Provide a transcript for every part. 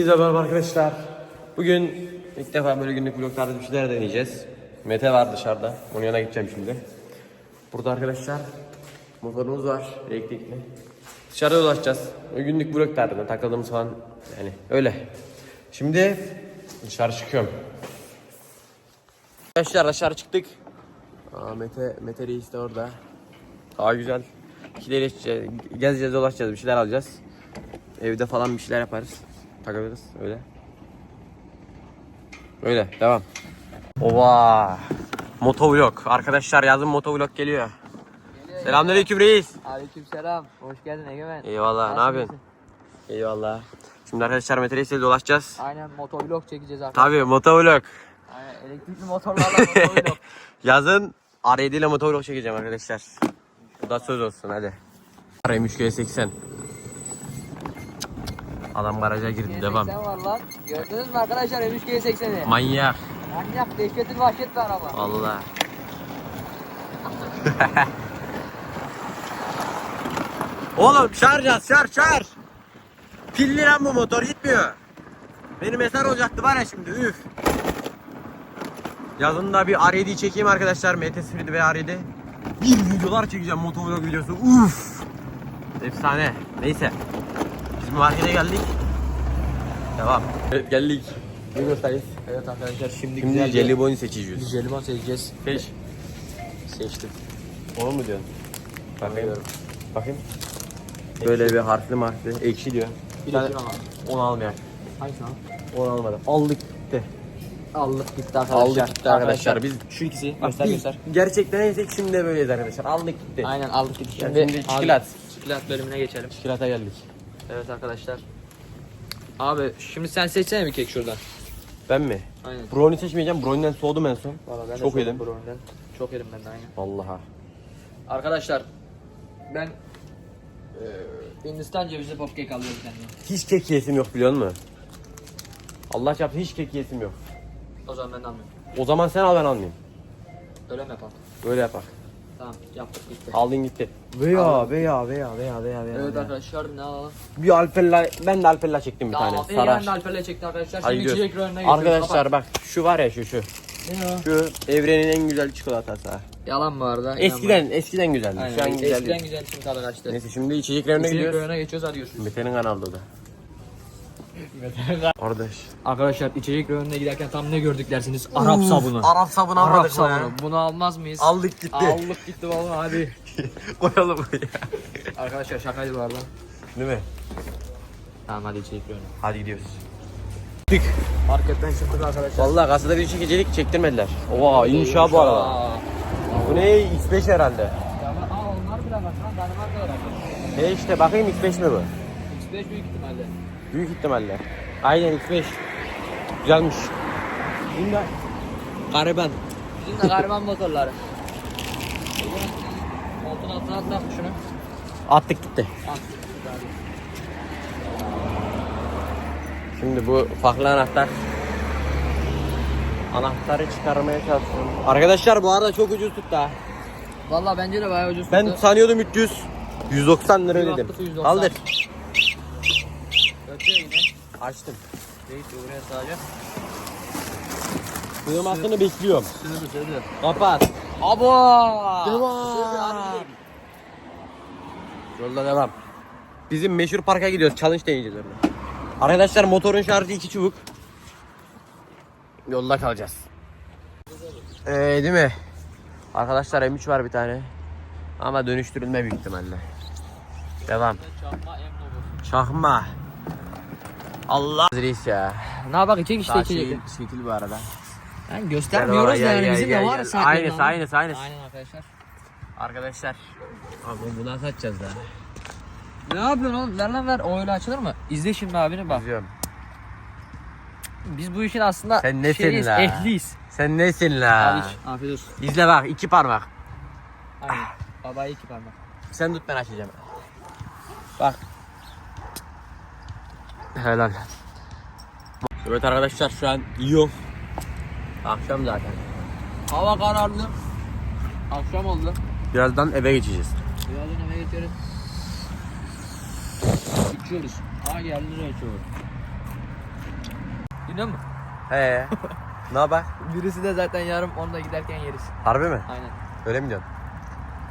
Herkese merhaba arkadaşlar. Bugün ilk defa böyle günlük vlog tarzı bir şeyler deneyeceğiz. Mete var dışarıda. Onun yanına gideceğim şimdi. Burada arkadaşlar motorumuz var elektrikli. Dışarıda dolaşacağız. O günlük vlog tarzında takıldığımız falan yani öyle. Şimdi dışarı çıkıyorum. Arkadaşlar dışarı çıktık. Aa, Mete, Mete Reis de orada. Daha güzel. İkileri gezeceğiz dolaşacağız bir şeyler alacağız. Evde falan bir şeyler yaparız. Takılırız öyle. Öyle devam. Ova. Motovlog. Arkadaşlar yazın motovlog geliyor. Selamünaleyküm reis. Aleykümselam. Hoş geldin Egemen. Eyvallah ne Nasılsın? yapıyorsun? Eyvallah. Şimdi arkadaşlar Mete Reis'le dolaşacağız. Aynen motovlog çekeceğiz arkadaşlar. Tabii motovlog. Aynen elektrikli motorlarla motovlog. Yazın R7 ile motovlog çekeceğim arkadaşlar. Bu da söz olsun hadi. M3G80. Adam garaja girdi devam. G80 var lan. Gördünüz mü arkadaşlar M3 G80'i? Manyak. Manyak dehşetli vahşet bir araba. Allah. Oğlum şarj az şarj şarj. Pilli lan bu motor gitmiyor. Benim eser olacaktı var ya şimdi üf. Yazında bir R7 çekeyim arkadaşlar. MT Speed ve R7. Bir videolar çekeceğim motovlog videosu. Uf. Efsane. Neyse. Markete geldik. Devam. Evet geldik. Migros'tayız. Evet arkadaşlar şimdi, Şimdi güzel jelibon seçeceğiz. bir jelibon seçeceğiz. Seç. Seçtim. Onu mu diyorsun? Bakayım. Bakayım. Böyle bir harfli marfli. Ekşi diyor. Bir bak. onu almayak. Hangisi lan? Onu almadım. Aldık gitti. Aldık gitti arkadaşlar. Aldık gitti arkadaşlar. Biz Şu ikisi. Göster Biz göster. Gerçekten neyse şimdi de böyleyiz arkadaşlar. Aldık gitti. Aynen aldık gitti. Şimdi, şimdi çikolat. Çikolat bölümüne geçelim. Çikolata geldik. Evet arkadaşlar. Abi şimdi sen seçsene bir kek şuradan. Ben mi? Aynen. Brownie seçmeyeceğim. Brownie'den soğudum en son. Valla ben de Çok soğudum yedim. brownie'den. Çok yedim ben de aynen. Vallahi. Arkadaşlar ben eee Hindistan cevizli popkek alıyorum kendime. Hiç kek yesim yok biliyor musun? Allah çarpsın hiç kek yesim yok. O zaman ben de almıyorum. O zaman sen al ben almayayım. Öyle mi yapalım? Böyle yapak. Tamam yaptık gitti. Aldın gitti. Veya veya veya veya veya veya. Evet arkadaşlar ne alalım? Bir alpella ben de alpella çektim bir tane. Tamam. Sarar. Yani Alper'le çekti arkadaşlar. Hadi Şimdi gidiyoruz. içecek rönüne geçiyoruz. Arkadaşlar bak şu var ya şu şu. Kapat. Ne o? Şu evrenin en güzel çikolatası. ha. Yalan bu arada. Eskiden eskiden güzeldi. Aynen. Şu an güzel Eskiden değil. güzel şimdi tadı kaçtı. Neyse şimdi içeceklerine İçecek gidiyoruz. rönüne geçiyoruz hadi görüşürüz. Mete'nin kanalda o da. Kardeş. Arkadaşlar içecek rönüne giderken tam ne gördük dersiniz? Arap sabunu. Arap sabunu Arap almadık sabunu. mı Bunu almaz mıyız? ya? Aldık gitti. Aldık gitti vallahi hadi. Koyalım buraya. Arkadaşlar şakaydı bu arada. Değil mi? Tamam hadi içecek rönüne. Hadi gidiyoruz. Marketten çıktık arkadaşlar. Vallahi kasada bir çekicilik çektirmediler. Oha ha bu arada. Bu ne? X5 herhalde. Ya Aa onlar bile bak lan Danimarka'da bak. E işte bakayım X5 mi bu? X5 büyük ihtimalle. Büyük ihtimalle. Aynen X5. Güzelmiş. Bunda gariban. Bizim de gariban motorları. Koltuğun altına atla şunu. Attık gitti. At. Şimdi bu farklı anahtar. Anahtarı çıkarmaya çalışıyorum. Arkadaşlar bu arada çok ucuz tuttu ha. Valla bence de bayağı ucuz Ben tuttu. sanıyordum 300. 190 lira ödedim. baktık 190. Kaldır. Açtım. Reis buraya sadece. Sığmasını bekliyorum. Sığdı sığdı. Kapat. Abo! Devam. Yolda devam. Bizim meşhur parka gidiyoruz. Challenge deneyeceğiz orada. Arkadaşlar motorun şarjı iki çubuk. Yolda kalacağız. Ee, değil mi? Arkadaşlar M3 var bir tane. Ama dönüştürülme büyük ihtimalle. Devam. Çakma em logosu. Çakma. Allah. Reis ya. Ne yapak içecek işte Daha içecek. şey, şekil bu arada. Yani göstermiyoruz da yani bizim de var saatlerinde Aynısı, aynısı, aynısı. Aynen arkadaşlar. Arkadaşlar. Abi bunu nasıl açacağız daha? Ne yapıyorsun oğlum? Ver lan ver. O öyle açılır mı? İzle şimdi abini bak. Biliyorum. Biz bu işin aslında Sen nesin şeyiz, la? ehliyiz. Sen nesin la? Al iç. Afiyet olsun. İzle bak iki parmak. Aynen. Baba iki parmak. Sen tut ben açacağım. Bak. Helal. Evet arkadaşlar şu an yiyor. Akşam zaten. Hava kararlı. Akşam oldu. Birazdan eve geçeceğiz. Birazdan eve geçeriz. İçiyoruz. Aa yerlere içiyoruz. biliyor musun? He. ne haber? Birisi de zaten yarım onda giderken yeriz. Harbi mi? Aynen. Öyle mi diyorsun?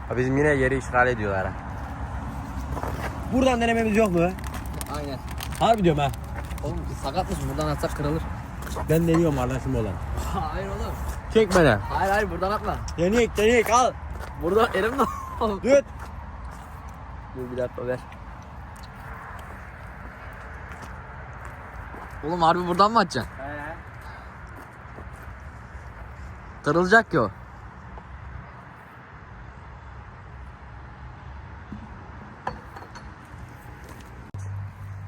Ha bizim yine yeri işgal ediyorlar ha. Buradan denememiz yok mu? Aynen. Harbi diyorum ha. Oğlum sakat mısın? Buradan atsak kırılır. Ben deniyorum kardeşim olan. hayır oğlum. Çek beni. Hayır hayır buradan atma. Deneyek deneyek al. Buradan elimle al. Dur. Dur bir dakika ver. Oğlum harbi buradan mı atacaksın? Kırılacak ki o.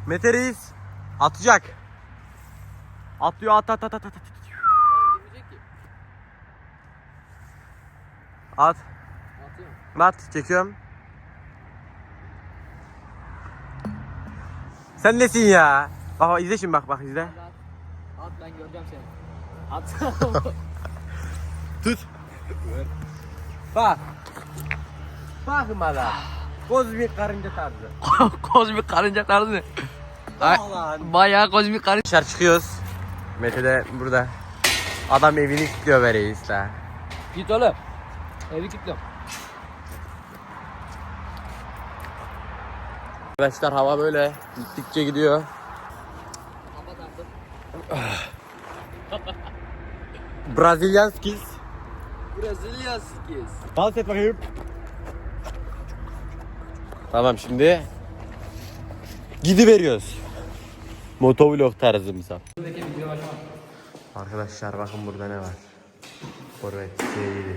Mete Reis atacak. Atıyor at at at at at. at. At. At çekiyorum. Sen nesin ya? Bak bak izle şimdi bak bak izle. At ben göreceğim seni. At. Tut. Bak. Bakın bana. Kozmik karınca tarzı. kozmik karınca tarzı ne? Ay. Bayağı kozmik karınca. Dışarı çıkıyoruz. Mete de burada. Adam evini kilitliyor be reis la. Git oğlum. Evi kilitliyorum. Arkadaşlar hava böyle gittikçe gidiyor. Brazilian skills. Brezilya skis. Dans et bakayım. Tamam şimdi gidiveriyoruz. Motovlog tarzı misal. Arkadaşlar bakın burada ne var. Corvette C7.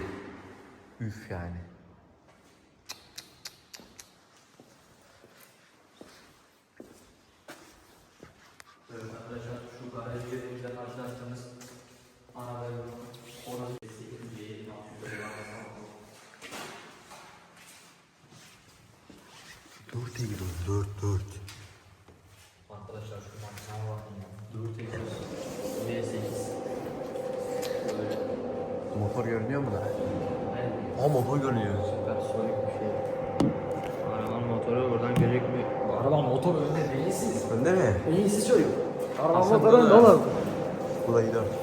Üf yani. Dört değil o, dört dört. Arkadaşlar şu maksimum bakın ya. 4 V8. Böyle. Motor görünüyor mu da? Aa motor görünüyor. Süpersonik bir şey. Arabanın motoru buradan gözükmüyor. Arabanın motoru önde değilsiz. Önde mi? İyisi çocuk. Arabanın Aslında motoru bu önde oğlum. Bu da gidiyor. Üf.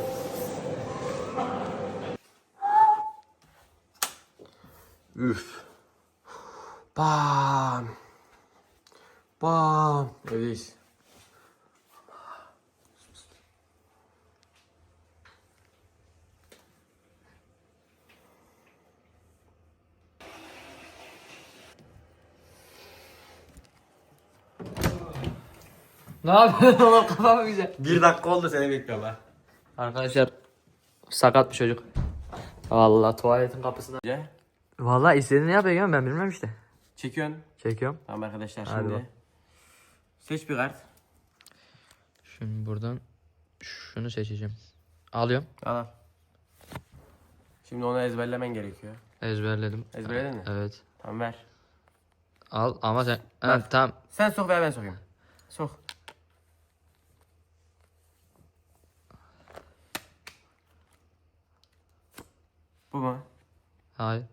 Ne yapıyorsun oğlum kafam güzel. Bir dakika oldu seni bekliyorum ha. Arkadaşlar sakat bir çocuk. Vallahi tuvaletin kapısında. Vallahi istediğini yapıyor ya ben bilmem işte. çekiyorsun. Çekiyorum. Tamam arkadaşlar Hadi şimdi. bak. Seç bir kart. Şimdi buradan şunu seçeceğim. Alıyorum. Al al. Şimdi onu ezberlemen gerekiyor. Ezberledim. Ezberledin mi? Evet. Tamam ver. Al ama sen... Evet tamam. Sen sok veya ben sokayım. Sok. Bu mu? Hayır.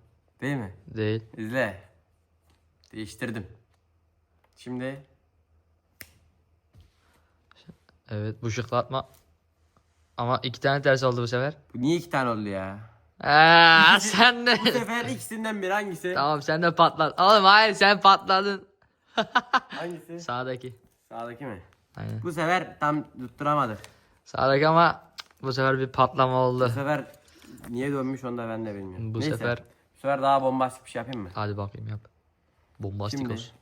Değil mi? Değil. İzle. Değiştirdim. Şimdi Evet bu şıklatma. Ama iki tane ters oldu bu sefer. bu niye iki tane oldu ya? Eee sen de. Bu sefer ikisinden biri hangisi? tamam sen de patlat. Oğlum hayır sen patladın. Hangisi? Sağdaki. Sağdaki mi? Aynen. Bu sefer tam tutturamadık. Sağdaki ama bu sefer bir patlama Bu oldu. sefer niye dönmüş onu da ben de bilmiyorum. Bu Neyse, sefer- Bu sefer daha bombastik bir şey yapayım mı? Hadi bakayım yap. Bombastik Şimdi olsun.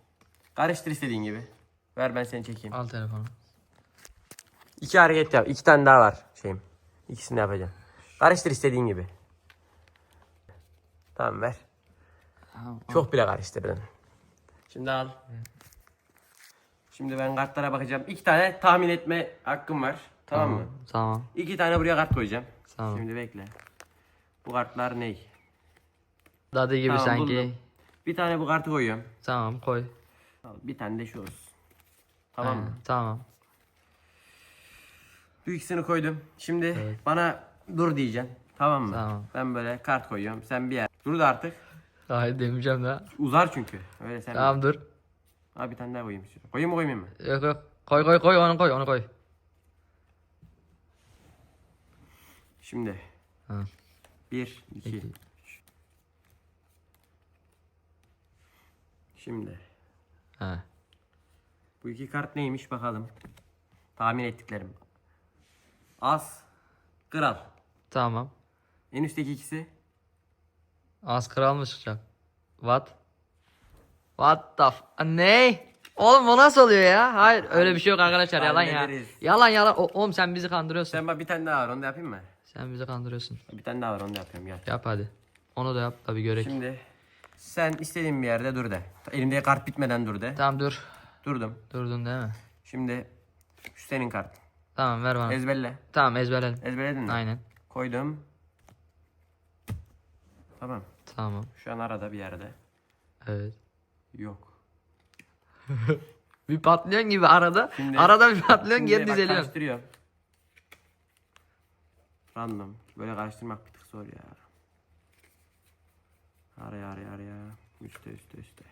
karıştır istediğin gibi. Ver ben seni çekeyim. Al telefonu. İki hareket yap. İki tane daha var şeyim. İkisini de yapacağım. Karıştır istediğin gibi. Tamam ver. Çok bile karıştırdın. Şimdi al. Şimdi ben kartlara bakacağım. İki tane tahmin etme hakkım var. Tamam, mı? Tamam. İki tane buraya kart koyacağım. Tamam. Şimdi bekle. Bu kartlar ne? Dadı gibi Tamam, sanki. buldum. Bir tane bu kartı koyuyorum. Tamam koy. Bir tane de şu olsun. Tamam Ha, mı? Tamam. Bu ikisini koydum. Şimdi bana dur diyeceksin. Tamam mı? Tamam. Ben böyle kart koyuyorum. Sen bir yer. Dur da artık. Hayır demeyeceğim daha. Uzar çünkü. Öyle sen. Tamam dur. Abi bir tane daha koyayım. Koyayım mı koymayayım mı? Yok yok. Koy koy koy onu koy onu koy. Şimdi. Ha. 1, 2. İki. Şimdi. Ha. Bu iki kart neymiş bakalım. Tahmin ettiklerim. As. Kral. Tamam. En üstteki ikisi. Az kral mı çıkacak? What? What the f- Ne? Oğlum bu nasıl oluyor ya? Hayır öyle bir şey yok arkadaşlar yalan ya. Hallederiz. Yalan yalan. O, oğlum sen bizi kandırıyorsun. Sen, Sen bak bir tane daha var onu da yapayım mı? Bizi kandırıyorsun. Bir tane daha var onu da yapıyorum gel. Yap hadi. Onu da yap tabi görek. Şimdi sen istediğin bir yerde dur de. Elimde kart bitmeden dur de. Tamam dur. Durdum. Durdun değil mi? Şimdi şu senin kart. Tamam ver bana. Ezberle. tamam ezberledim. Ezberledin mi? Aynen. Koydum. Tamam. Tamam. Şu an arada bir yerde. Evet. Yok. Bir patlıyorsun gibi arada. Şimdi- arada bir patlıyorsun geri karıştırıyorum. Random. Böyle karıştırmak bir tık zor ya. Araya araya araya. Üste üste üste.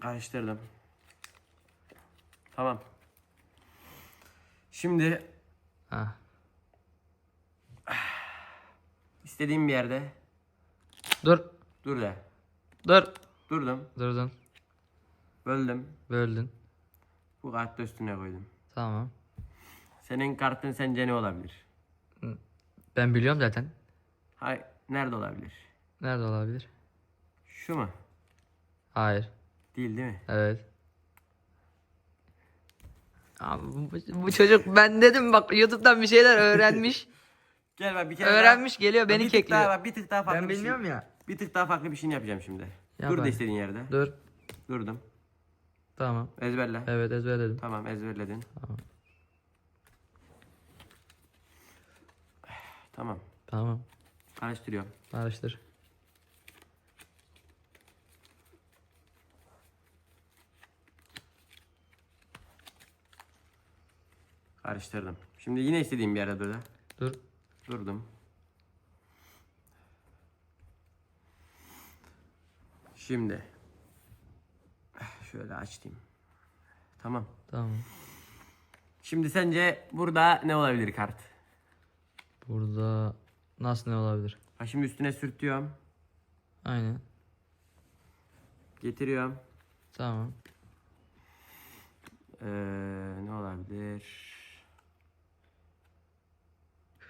Karıştırdım. Tamam. Şimdi Ha. istediğim bir yerde Dur. dur de. Dur. Durdum. Durdun. Böldüm. Böldün. Bu kartı üstüne koydum. Tamam. Senin kartın sence ne olabilir? Ben biliyorum zaten. Hay nerede olabilir? Nerede olabilir? Şu mu? Hayır. Değil değil mi? Evet. Abi bu, bu çocuk ben dedim bak YouTube'dan bir şeyler öğrenmiş. Gel bak bir kere öğrenmiş daha- geliyor beni bir tık kekliyor. Daha, bak, bir tık daha farklı Ben bir şey- bilmiyorum ya. Bir tık daha farklı bir şey yapacağım şimdi. Yap Dur da istediğin yerde. Dur. Durdum. Tamam. Ezberle. Evet ezberledim. Tamam ezberledin. Tamam. Tamam. Tamam. Karıştırıyorum. Araştır. Karıştırdım. Şimdi yine istediğim bir yerde dur. da. Dur. Durdum. Şimdi şöyle açtım. Tamam. Tamam. Şimdi sence burada ne olabilir kart? Burada nasıl ne olabilir? Ha şimdi üstüne sürtüyorum. Aynen. Getiriyorum. Tamam. Ee, ne olabilir?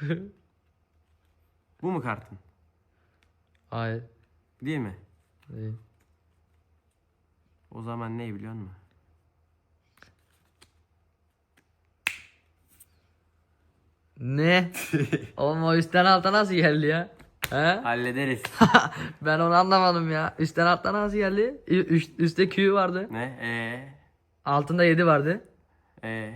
Bu mu kartın? Hayır. Değil mi? Değil. O zaman ne biliyor musun? Ne? Oğlum o üstten alta nasıl geldi ya? He? Hallederiz. ben onu anlamadım ya. Üstten alta nasıl geldi? Üst- üstte Q vardı. ne? Ee, Altında 7 vardı. ee,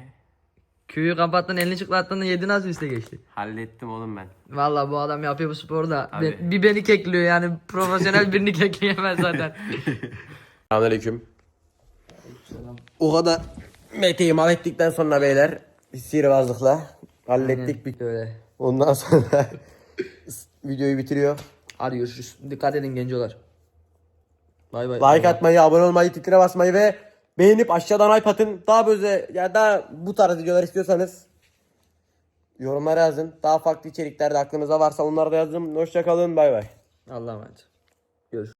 Q'yu kapattın elini çıklattın 7 nasıl üste geçti? hallettim oğlum ben. Vallahi bu adam yapıyor bu sporu da. Abi. Be- bir beni kekliyor yani profesyonel birini kekleyemez zaten. Selamünaleyküm. O kadar Mete'yi mal ettikten sonra beyler sihirbazlıkla hallettik bir. Böyle. Ondan sonra videoyu bitiriyor. Hadi görüşürüz. Dikkat edin gencolar. Bay bay. Like atmayı, abone olmayı, titre basmayı ve beğenip aşağıdan like atın. Daha böyle ya daha bu tarz videolar istiyorsanız yorumlara yazın. Daha farklı içerikler de aklınızda varsa onları da yazın. Hoşça kalın. Bay bay. Allah'a emanet. Görüşürüz.